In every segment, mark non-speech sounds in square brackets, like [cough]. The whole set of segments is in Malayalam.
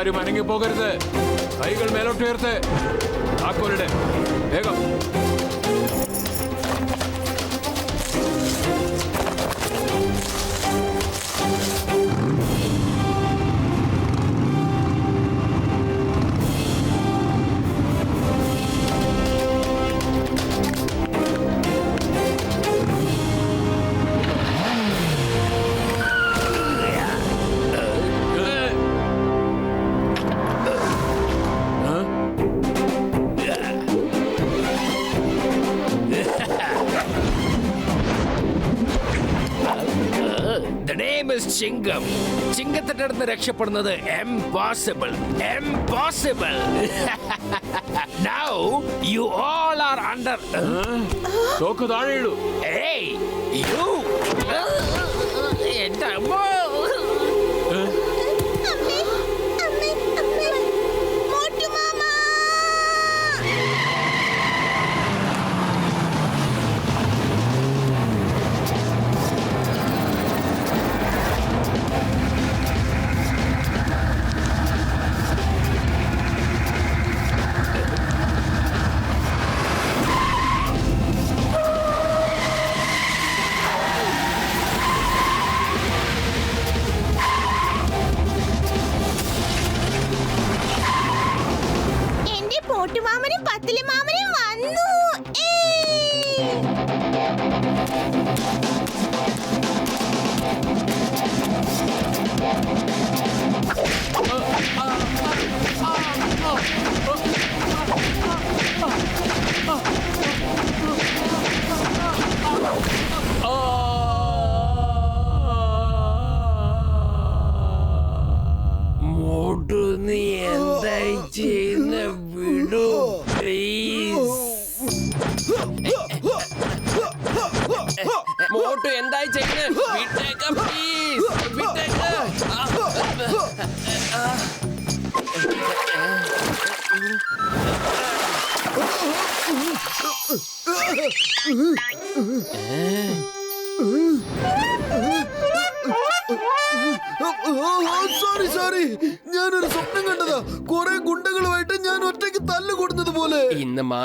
ആരും അനങ്ങിപ്പോകരുത്. കൈകൾ മേലോട്ടുയർത്ത് താക്കോലിടെ. വേഗം. Is ചിങ്കം ചിങ്കത്തിന്റെ അടുത്ത് രക്ഷപ്പെടുന്നത് impossible impossible now you all are under തോക്ക് താഴെയിടൂ hey you Ay Tekne bir dakika please. Bir dakika. Ah.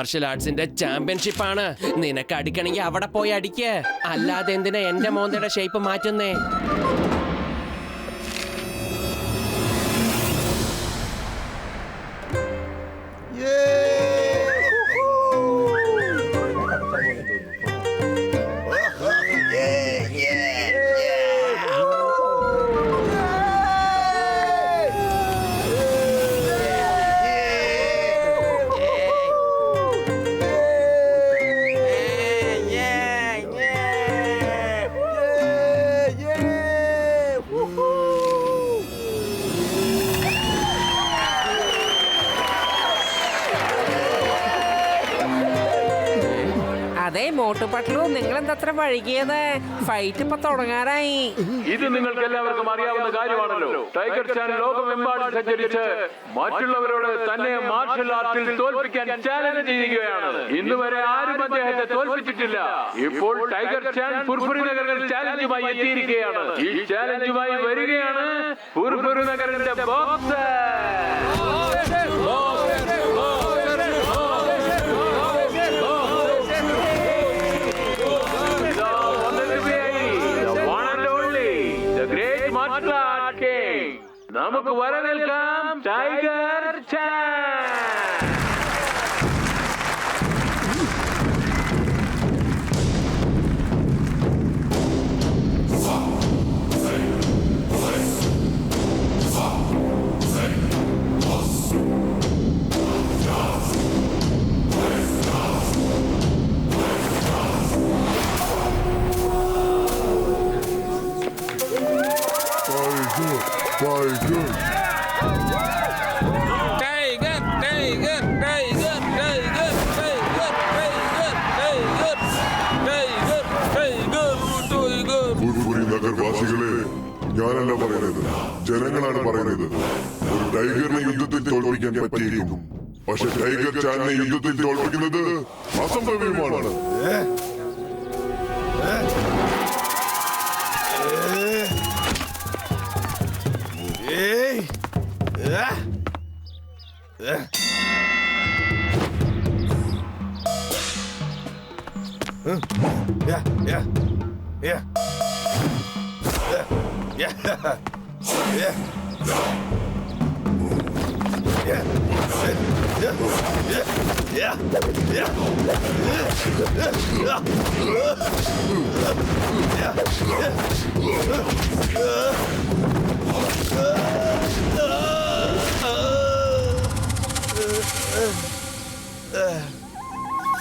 Martial ആർട്സിന്റെ championship ആണ്. നിനക്ക് അടിക്കണമെങ്കിൽ അവിടെ പോയി അടിക്ക്. അല്ലാതെ എന്തിനാ എന്റെ മോന്തയുടെ ഷേപ്പ് മാറ്റുന്നേ? അതെ മോട്ടുപട്ലു നിങ്ങൾ എന്തത്ര വഴുകിയത്? ഫൈറ്റ് ഇപ്പൊ തുടങ്ങാറായി. ഇത് നിങ്ങൾക്ക് എല്ലാവർക്കും അറിയാവുന്ന കാര്യമാണല്ലോ. ടൈഗർ ചാൻ ലോകമെമ്പാടും സഞ്ചരിച്ച് മറ്റുള്ളവരോട് തന്നെ മാർഷൽ ആർട്ടിൽ തോൽപ്പിക്കാൻ ചാലഞ്ച് ചെയ്യുകയാണ്. ഇന്ന് വരെ ആരും അദ്ദേഹത്തെ തോൽപ്പിച്ചിട്ടില്ല. ഇപ്പോൾ ടൈഗർ ചാൻ പുർപുരി നഗറിൽ ചാലഞ്ചുമായി എത്തിയിരിക്കുകയാണ്. ഈ ചാലഞ്ചുമായി വരികയാണ് ഫുർഫുറി നഗറിന്റെ ബോക്സർ art king. നമുക്ക് വരവേൽക്കാം tiger Chan Tiger. Tiger, Tiger, Tiger, Tiger, Tiger, Tiger, Tiger, Tiger, Tiger. ഭൂരിഭൂരി നഗരവാസികളെ ഞാനല്ല പറയുന്നത്. ജനങ്ങളാണ് പറയുന്നത്. ഒരു ടൈഗറിനെ യുദ്ധത്തിൽ തോൽപ്പിക്കാൻ പറ്റിയിരിക്കും. പക്ഷെ ടൈഗർ ചാനെ യുദ്ധത്തിൽ തോൽപ്പിക്കുന്നത് അസംഭവ്യമാണ്. ഏ? ഉം. യാ, യാ, യാ. യാ, യാ. യാ. യാ. യാ. യാ. യാ.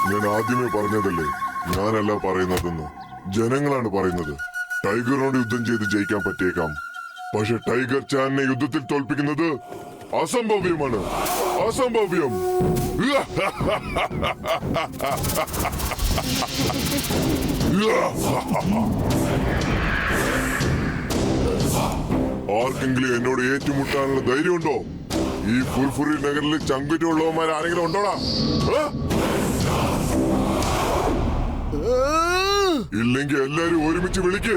ഞാൻ ആദ്യമേ പറഞ്ഞതല്ലേ ഞാനല്ല പറയുന്നതെന്ന് ജനങ്ങളാണ് പറയുന്നത്. ടൈഗറിനോട് യുദ്ധം ചെയ്ത് ജയിക്കാൻ പറ്റിയേക്കാം. പക്ഷെ ടൈഗർ ചാനിനെ യുദ്ധത്തിൽ തോൽപ്പിക്കുന്നത് അസംഭവ്യമാണ്. അസംഭവ്യം. ആർക്കെങ്കിലും എന്നോട് ഏറ്റുമുട്ടാനുള്ള ധൈര്യമുണ്ടോ? ഈ ഫുൽഫുറി നഗറിൽ ചങ്കുറ്റുള്ളവന്മാർ ആരെങ്കിലും ഉണ്ടോടാ? ഇല്ലെങ്കിൽ എല്ലാരും ഒരുമിച്ച് വിളിക്ക്.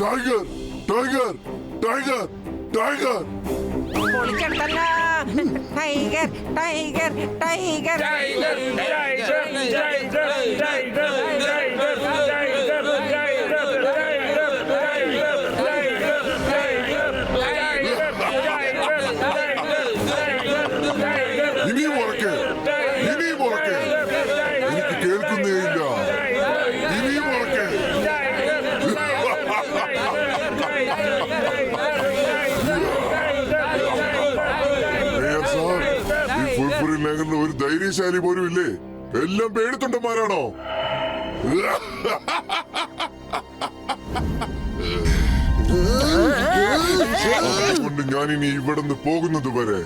Tiger tiger tiger tiger. Tiger tiger tiger. Tiger ഇനിയും ധൈര്യശാലി പോലും ഇല്ലേ? എല്ലാം പേടിത്തൊണ്ടന്മാരാണോ? അതുകൊണ്ട് ഞാൻ ഇനി ഇവിടുന്ന് പോകുന്നത് വരെ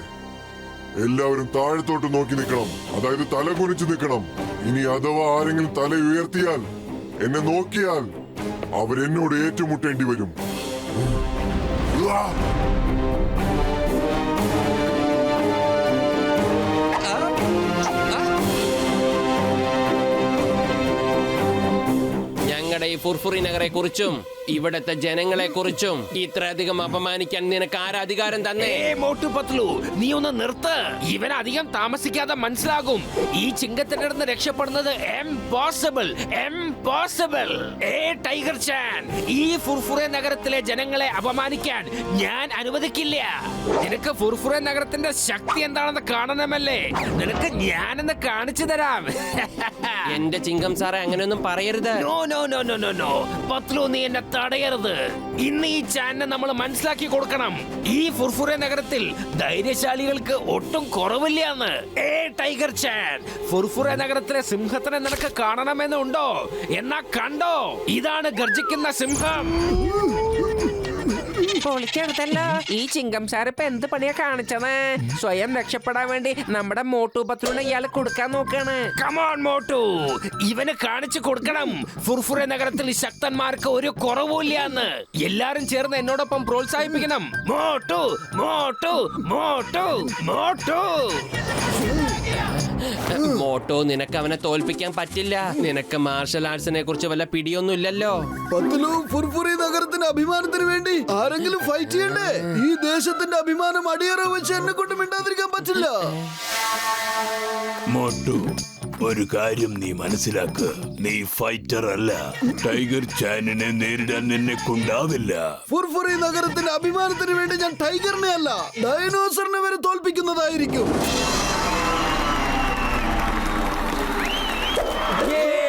എല്ലാവരും താഴത്തോട്ട് നോക്കി നിൽക്കണം. അതായത് തല കുനിച്ചു നിൽക്കണം. ഇനി അഥവാ ആരെങ്കിലും തല ഉയർത്തിയാൽ എന്നെ നോക്കിയാൽ അവരെന്നോട് ഏറ്റുമുട്ടേണ്ടി വരും. ഫുർഫുറി നഗരെ കുറിച്ചും ഇവിടത്തെ ജനങ്ങളെ കുറിച്ചും ഇത്രയധികം അപമാനിക്കാൻ നിനക്ക് ആരാധികാരം തന്നെ? നീ ഒന്ന് നിർത്ത്. ഇവൻ അധികം താമസിക്കാതെ മനസ്സിലാകും. ഈ ചിങ്കത്തിന്റെ അടുത്ത് രക്ഷപ്പെടുന്നത് impossible impossible a tiger Chan ഈ ഫുർഫുറെ നഗരത്തിലെ ജനങ്ങളെ അപമാനിക്കാൻ ഞാൻ അനുവദിക്കില്ല. നിനക്ക് ഫുർഫുറെ നഗരത്തിന്റെ ശക്തി എന്താണെന്ന് കാണണമല്ലേ? നിനക്ക് ഞാനെന്ന് കാണിച്ചു തരാം. എന്റെ ചിങ്കം സാറേ അങ്ങനെയൊന്നും പറയരുത്. No no no no no no Patlu നീ എന്നെ തടയരുത്. ഇന്ന് ഈ ചാനൽ നമ്മൾ മനസ്സിലാക്കി കൊടുക്കണം. ഈ ഫുർഫുര നഗരത്തിൽ ധൈര്യശാലികൾക്ക് ഒട്ടും കുറവില്ലാന്ന്. ഏ ടൈഗർ ചാൻ ഫുർഫുര നഗരത്തിലെ സിംഹത്തിനെ നിനക്ക് കാണണമെന്നുണ്ടോ? എന്നാ കണ്ടോ. ഇതാണ് ഗർജിക്കുന്ന സിംഹം. പൊളിച്ചെടുത്തല്ലോ. ഈ ചിങ്കം സാർ ഇപ്പൊ എന്ത് പണിയാ കാണിച്ചത്? സ്വയം രക്ഷപ്പെടാൻ വേണ്ടി നമ്മുടെ മോട്ടു പത്രുവിനെ ഇയാൾ കൊടുക്കാൻ നോക്കാണ്. Come on Motu. ഇവന് കാണിച്ചു കൊടുക്കണം. ഫുർഫുര നഗരത്തിൽ ശക്തന്മാർക്ക് ഒരു കുറവുമില്ലാന്ന്. എല്ലാരും ചേർന്ന് എന്നോടൊപ്പം പ്രോത്സാഹിപ്പിക്കണം. മോട്ടു മോട്ടു മോട്ടു മോട്ടു. മോട്ടോ നിനക്ക് അവനെ തോൽപ്പിക്കാൻ പറ്റില്ല. നിനക്ക് മാർഷൽ ആർട്സിനെ കുറിച്ച് വല്ല പിടിയൊന്നും ഇല്ലല്ലോ. പത്തലു ഫുർഫുറി നഗരത്തിന്റെ അഭിമാനത്തിന് വേണ്ടി ആരെങ്കിലും ഫൈറ്റ് ചെയ്യണ്ടേ? ഈ ദേശത്തിന്റെ അഭിമാനം അടിയറ വെച്ച് എന്നെ കൊണ്ട് മിണ്ടാതിരിക്കാൻ പറ്റില്ല. മോട്ടു ഒരു കാര്യം നീ മനസ്സിലാക്ക്. നീ ഫൈറ്റർ അല്ല. ടൈഗർ ചാനിനെ നേരിടാൻ നിന്നെ കൊണ്ടാവില്ല. ഫുർഫുറി നഗരത്തിന്റെ അഭിമാനത്തിന് വേണ്ടി ഞാൻ ടൈഗറിനെ അല്ല ഡൈനോസറിനെ വരെ തോൽപ്പിക്കുന്നതായിരിക്കും. ഈ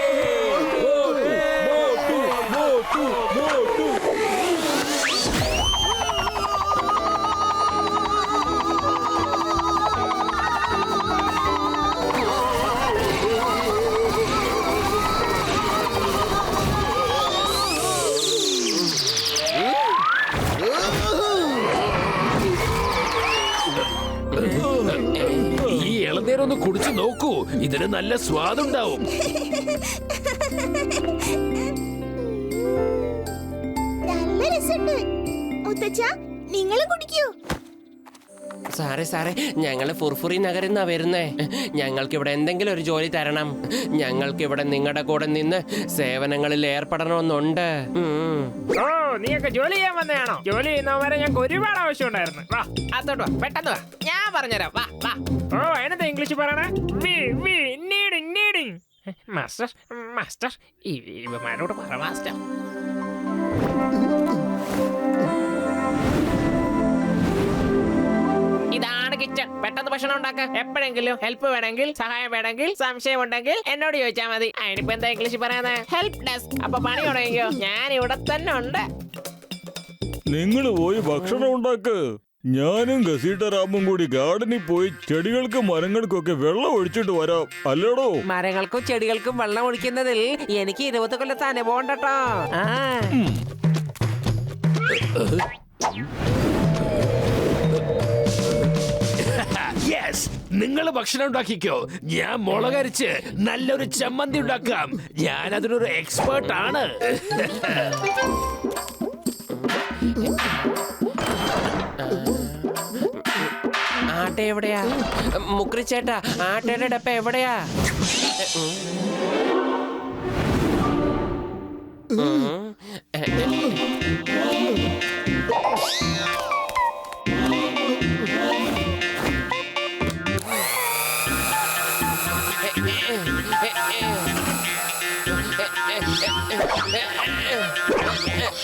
ഇതിന് നല്ല സ്വാദുണ്ടാവും. [laughs] നല്ല രസമുണ്ട്. മുത്തച്ഛ സാറേ സാറേ ഞങ്ങൾ ഫുർഫുറി നഗരിൽ നിന്നാണ് വരുന്നേ. ഞങ്ങൾക്ക് ഇവിടെ എന്തെങ്കിലും ഒരു ജോലി തരണം. ഞങ്ങൾക്ക് ഇവിടെ നിങ്ങളുടെ കൂടെ നിന്ന് സേവനങ്ങളിൽ ഏർപ്പെടണമെന്നുണ്ട്. ഓ നീയൊക്കെ ജോലി ചെയ്യാൻ വന്നതാണോ? ജോലി ചെയ്യുന്നവരെ ഞങ്ങൾക്ക് ഒരുപാട് ആവശ്യം ഉണ്ടായിരുന്നു വാ അതോട്ട് വാ പെട്ടെന്ന് വാ. ഞാൻ പറഞ്ഞുതരാം. വാ വാ. ഓ അതിനെന്താ ഇംഗ്ലീഷ് പറയണേ? നീഡിങ് നീഡിങ് മാസ്റ്റർ മാസ്റ്റർ ഇവന്മാരോട് പറ മാസ്റ്റർ കിച്ചൺ പെട്ടെന്ന് ഭക്ഷണം ഉണ്ടാക്ക. എപ്പോഴെങ്കിലും ഹെൽപ്പ് വേണമെങ്കിൽ സഹായം വേണമെങ്കിൽ സംശയം ഉണ്ടെങ്കിൽ എന്നോട് ചോദിച്ചാൽ മതി. അതിനിപ്പോ എന്താ ഇംഗ്ലീഷ് പറയുന്നത് ഹെൽപ്പ് ഡെസ്ക് അപ്പൊ പണി തുടങ്ങിയോ ഞാൻ ഇവിടെ തന്നെ ഉണ്ട്. നിങ്ങൾ പോയി ഭക്ഷണം ഉണ്ടാക്ക്. ഞാനും ഗസീട്ടറാമും കൂടി ഗാർഡനിൽ പോയി ചെടികൾക്കും മരങ്ങൾക്കും ഒക്കെ വെള്ളം ഒഴിച്ചിട്ട് വരാം. അല്ലേടോ? മരങ്ങൾക്കും ചെടികൾക്കും വെള്ളം ഒഴിക്കുന്നതിൽ എനിക്ക് ഇരുപത് കൊല്ലത്തെ അനുഭവം ഉണ്ടോ ആ. നിങ്ങൾ ഭക്ഷണം ഉണ്ടാക്കിക്കോ. ഞാൻ മുളകരിച്ച് നല്ലൊരു ചമ്മന്തി ഉണ്ടാക്കാം. ഞാൻ അതിനൊരു എക്സ്പേർട്ട് ആണ്. ആട്ട എവിടെയാ? മുക്രി ചേട്ടാ ആട്ടയുടെ ഡപ്പ എവിടെയാ.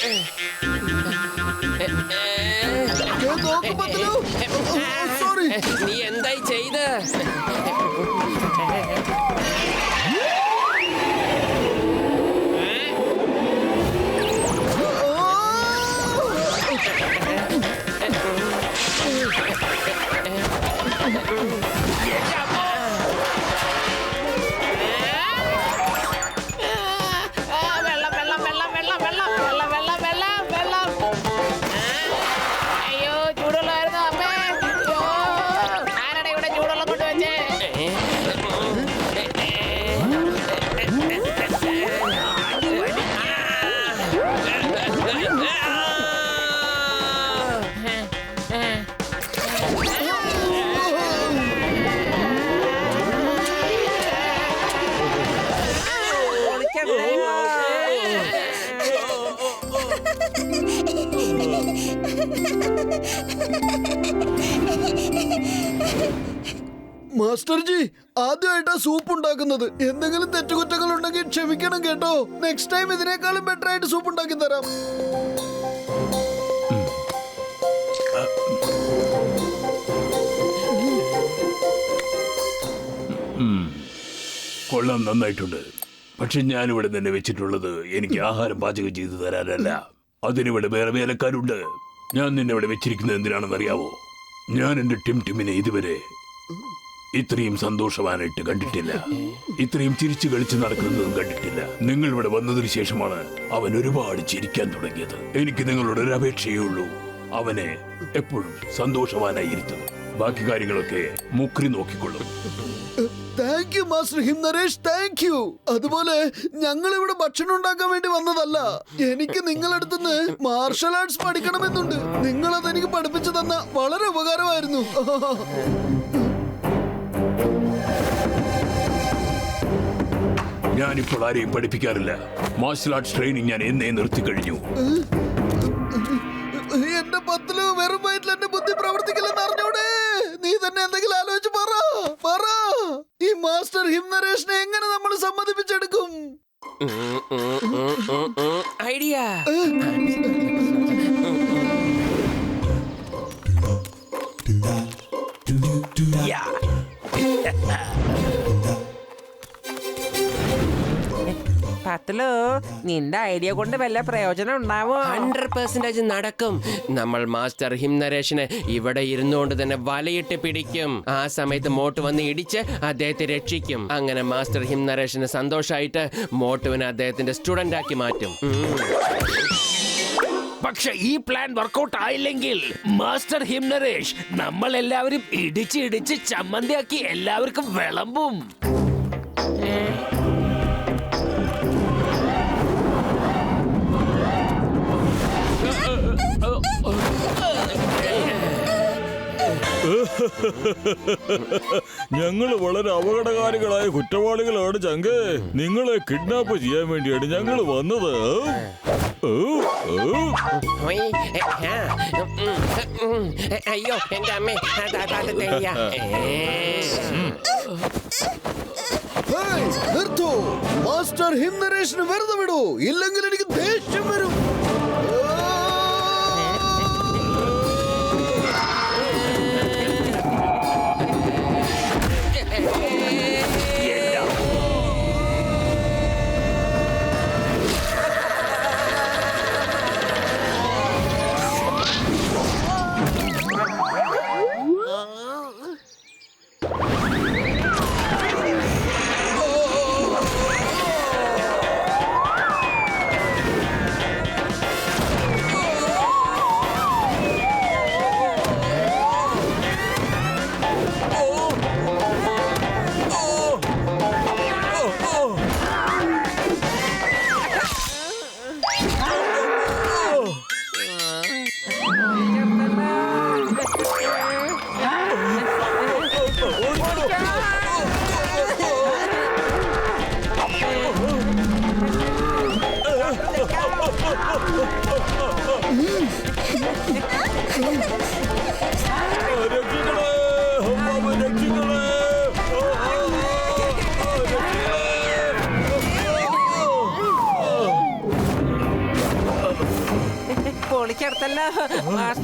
Amen. മാസ്റ്റർ ജി ആദ്യമായിട്ടാ സൂപ്പ് ഉണ്ടാക്കുന്നത്. എന്തെങ്കിലും തെറ്റുകുറ്റങ്ങൾ ഉണ്ടെങ്കിൽ ക്ഷമിക്കണം കേട്ടോ. നെക്സ്റ്റ് ടൈം ഇതിനേക്കാളും ബെറ്റർ ആയിട്ട് സൂപ്പ് ഉണ്ടാക്കി തരാം. കൊള്ളാം നന്നായിട്ടുണ്ട്. പക്ഷെ ഞാനിവിടെ തന്നെ വെച്ചിട്ടുള്ളത് എനിക്ക് ആഹാരം പാചകം ചെയ്തു തരാനല്ല. അതിനിവിടെ വേറെ വേലക്കാരുണ്ട്. ഞാൻ നിന്നെ ഇവിടെ വെച്ചിരിക്കുന്നത് എന്തിനാണെന്ന് അറിയാവോ ഞാൻ എന്റെ ടിം ടിമിനെ ഇതുവരെ ഇത്രയും സന്തോഷവാനായിട്ട് കണ്ടിട്ടില്ല. ഇത്രയും ചിരിച്ചു കളിച്ചു നടക്കുന്നതും കണ്ടിട്ടില്ല. നിങ്ങൾ ഇവിടെ വന്നതിന് ശേഷമാണ് അവൻ ഒരുപാട് ചിരിക്കാൻ തുടങ്ങിയത്. എനിക്ക് നിങ്ങളോട് ഒരു അപേക്ഷയേ ഉള്ളൂ. അവനെ എപ്പോഴും സന്തോഷവാനായി ഇരുത്തുന്നു ബാക്കി കാര്യങ്ങളൊക്കെ മുക്രി നോക്കിക്കൊള്ളും. Thank you master Him Naresh thank you അതുപോലെ ഞങ്ങൾ ഇവിടെ ഭക്ഷണം ഉണ്ടാക്കാൻ വേണ്ടി വന്നതല്ല. എനിക്ക് നിങ്ങളടുത്തുനിന്ന് മാർഷൽ ആർട്സ് പഠിക്കണമെന്നുണ്ട്. നിങ്ങൾ അതെനിക്ക് പഠിപ്പിച്ചു തന്ന വളരെ ഉപകാരമായിരുന്നു. [laughs] ഞാനിപ്പോൾ ആരെയും പഠിപ്പിക്കാറില്ല. മാർഷൽ ആർട്സ് ട്രെയിനിങ് ഞാൻ എന്നേ നിർത്തി കഴിഞ്ഞു. എന്റെ പത്തിൽ വെറും വയറ്റിൽ എന്റെ ബുദ്ധി പ്രവർത്തിക്കില്ലെന്ന് അറിഞ്ഞോടെ? നീ തന്നെ എന്തെങ്കിലും ആലോചിച്ച് പറ പറ. ഈ മാസ്റ്റർ ഹിം നരേഷിനെ എങ്ങനെ നമ്മൾ സമ്മതിപ്പിച്ചെടുക്കും? ഐഡിയ. പത്തലു നിന്റെ ഐഡിയ കൊണ്ട് വല്ല പ്രയോജനം ഉണ്ടാവോ? ഹൺഡ്രഡ് പെർസെന്റേജ് നടക്കും. നമ്മൾ മാസ്റ്റർ ഹിം നരേഷിനെ ഇവിടെ ഇരുന്നുകൊണ്ട് തന്നെ വലയിട്ട് പിടിക്കും. ആ സമയത്ത് മോട്ട് വന്ന് ഇടിച്ച് അദ്ദേഹത്തെ രക്ഷിക്കും. അങ്ങനെ മാസ്റ്റർ ഹിം നരേഷിന് സന്തോഷമായിട്ട് മോട്ടുവിനെ അദ്ദേഹത്തിന്റെ സ്റ്റുഡന്റ് ആക്കി മാറ്റും. പക്ഷെ ഈ പ്ലാൻ വർക്കൗട്ട് ആയില്ലെങ്കിൽ മാസ്റ്റർ ഹിം നരേഷ് നമ്മൾ എല്ലാവരും ഇടിച്ച് ഇടിച്ച് ചമ്മന്തിയാക്കി എല്ലാവർക്കും വിളമ്പും. ഞങ്ങൾ വളരെ അപകടകാരികളായ കുറ്റവാളികളാണ് ചങ്ക്. നിങ്ങളെ കിഡ്നാപ്പ് ചെയ്യാൻ വേണ്ടിയാണ് ഞങ്ങൾ വന്നത്. അയ്യോ എന്റെ അമ്മേ നിർത്തൂ. മാസ്റ്റർ ഹിം നരേഷിന് വെറുതെ വിടൂ. ഇല്ലെങ്കിൽ എനിക്ക് ദേഷ്യം വരും.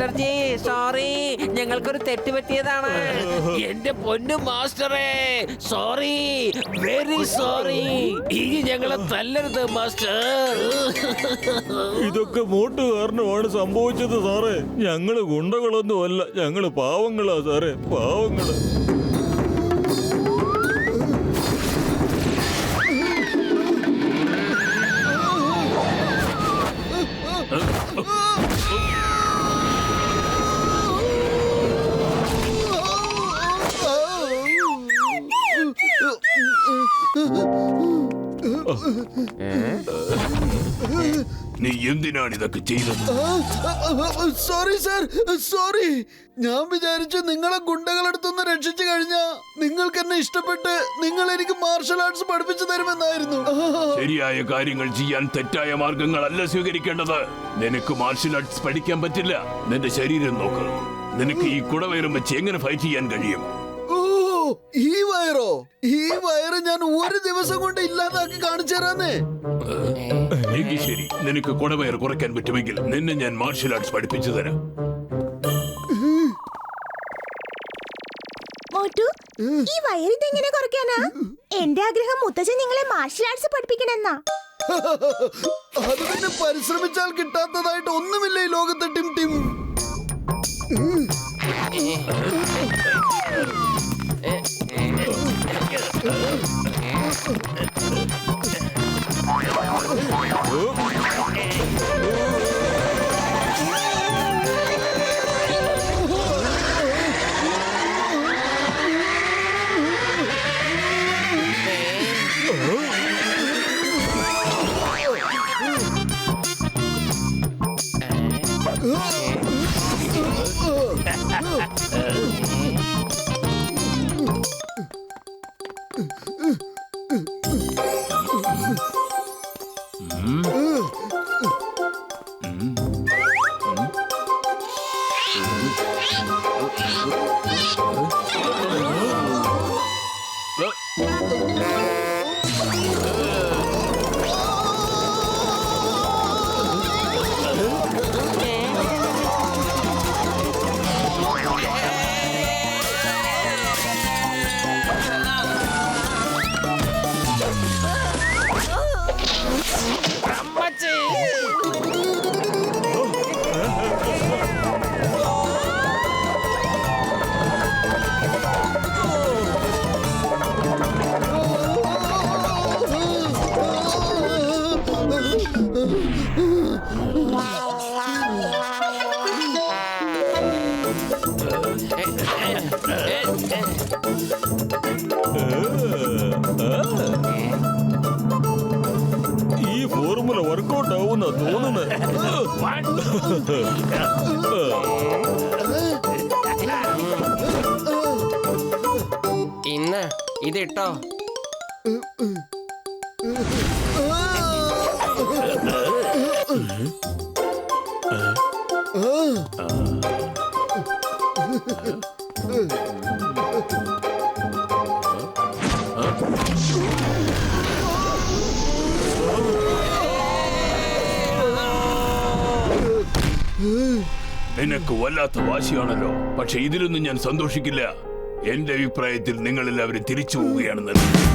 മാസ്റ്റർ ജി സോറി ഞങ്ങൾക്കൊരു തെറ്റ് പറ്റിയതാണ്. എന്റെ പൊന്നു മാസ്റ്ററേ സോറി വെരി സോറി ഇനി ഞങ്ങളെ തല്ലരുത് മാസ്റ്റർ. ഇതൊക്കെ മോട്ട് കാരണമാണ് സംഭവിച്ചത് സാറേ. ഞങ്ങൾ ഗുണ്ടകളൊന്നും അല്ല ഞങ്ങൾ പാവങ്ങളാ സാറേ. പാവങ്ങൾ. നീ എന്തിനാണ് ഇതൊക്കെ ചെയ്തത്? Sorry sir sorry. ഞാൻ വിചാരിച്ചു നിങ്ങളെ ഗുണ്ടകളെടുത്തുനിന്ന് രക്ഷിച്ചു കഴിഞ്ഞാ നിങ്ങൾക്ക് എന്നെ ഇഷ്ടപ്പെട്ട് നിങ്ങൾ എനിക്ക് മാർഷൽ ആർട്സ് പഠിപ്പിച്ചു തരുമെന്നായിരുന്നു. ശരിയായ കാര്യങ്ങൾ ചെയ്യാൻ തെറ്റായ മാർഗങ്ങളല്ല സ്വീകരിക്കേണ്ടത്. നിനക്ക് മാർഷൽ ആർട്സ് പഠിക്കാൻ പറ്റില്ല. നിന്റെ ശരീരം നോക്ക്. നിനക്ക് ഈ കുടവയറും വെച്ച് എങ്ങനെ ഫൈറ്റ് ചെയ്യാൻ കഴിയും? ഈ വയറോ? ഈ വയറ് ഞാൻ ഒരു ദിവസം കൊണ്ട് ഇല്ലാതാക്കി കാണിച്ചു തരാന്നേ. എങ്കിൽ ശരി നിനക്ക് കുടവയർ കുറയ്ക്കാൻ പറ്റുമെങ്കിൽ നിന്നെ ഞാൻ മാർഷൽ ആർട്സ് പഠിപ്പിച്ചു തരാം മോട്ടു ഈ വയറിതെങ്ങനെ കുറയ്ക്കാനാ എന്റെ ആഗ്രഹം മുത്തച്ഛൻ നിങ്ങളെ മാർഷൽ ആർട്സ് പഠിപ്പിക്കണമെന്നാ അത് പിന്നെ പരിശ്രമിച്ചാൽ കിട്ടാത്തതായിട്ട് ഒന്നുമില്ല ഈ ലോകത്തെ ടിം ടിം ഈ നിനക്ക് വല്ലാത്ത വാശിയാണല്ലോ. പക്ഷെ ഇതിലൊന്നും ഞാൻ സന്തോഷിക്കില്ല. എന്റെ അഭിപ്രായത്തിൽ നിങ്ങളെല്ലാവരും തിരിച്ചു പോവുകയാണ് നല്ലത്